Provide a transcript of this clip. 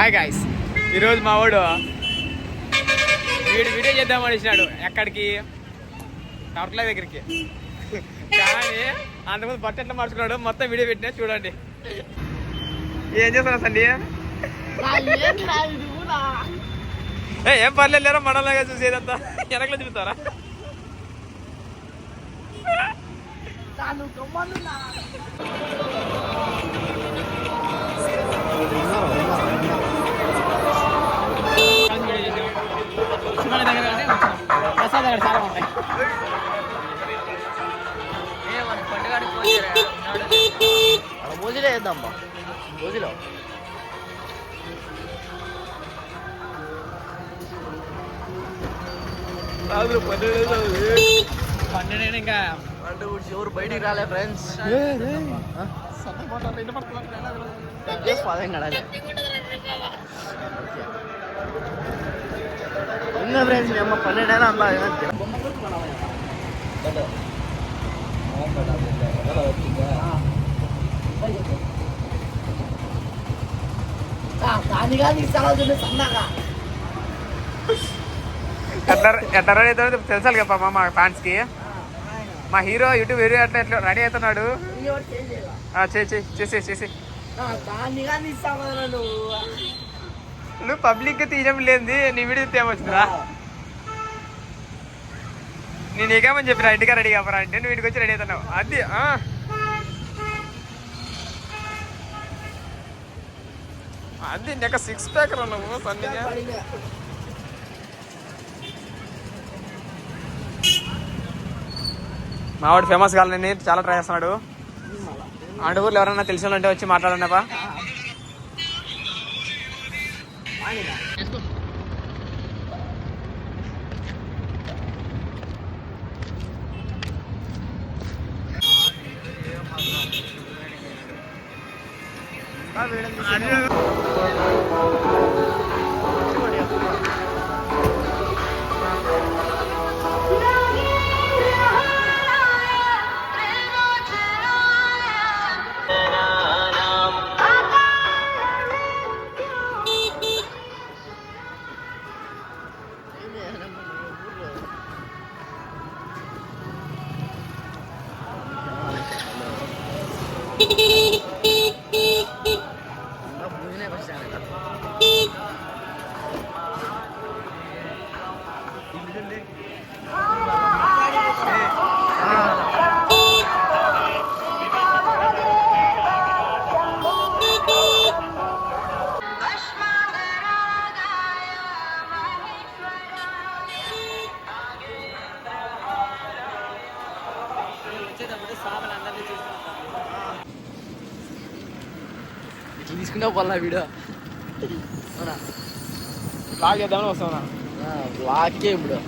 Hi guys ఈరోజు మా వాడు వీడు వీడియో చేద్దాం అడిచినాడు ఎక్కడికి? టవర్ల దగ్గరికి. కానీ అంతకుముందు బట్ట ఎట్లా మార్చుకున్నాడు మొత్తం వీడియో పెట్టినా చూడండి. ఏం చేస్తున్నా సండి? ఏ ఏం పర్లేదు లేరా మనలాగా చూసేదంతా వెనకలో చూస్తారా ప్రసాద్ అక్కడ చాలా ఉంటాయి మోజీలో వేద్దామ్మా మోజీలో పన్నెండు ఇంకా అంటే ఎవరు బయటికి రాలే ఫ్రెండ్స్ పదం కడాలి ఎట్లా రెడీ అవుతాడో తెలుసాలి కదా మా ఫ్యాన్స్కి. మా హీరో యూట్యూబ్ వీడియో ఎట్లా ఎట్లా రెడీ అవుతున్నాడు? చేయి. చేసి చేసి దానిగా తీస్తామన్నా నువ్వు? నువ్వు పబ్లిక్ తీయడం లేనిది నీ వీడియో తేమొచ్చురా నేను ఏకేమని చెప్పిన? ఇంటికి రెడీ కాపరా అంటే నువ్వు ఇంటికి వచ్చి రెడీ అవుతున్నావు. అది. అది నీకు సిక్స్ ప్యాక్ నువ్వు సన్నీగా. మావాడు ఫేమస్ కావాలని చాలా ట్రై చేస్తున్నాడు. అడుగులు ఎవరైనా తెలిసిన ఉంటే వచ్చి 아니다. 아, 왜이러 Di. బా ఇట్లా తీసుకున్నావు పల్లా వీడియో లాగ్ చేద్దామని వస్తున్నా బ్లాకే ఇప్పుడు.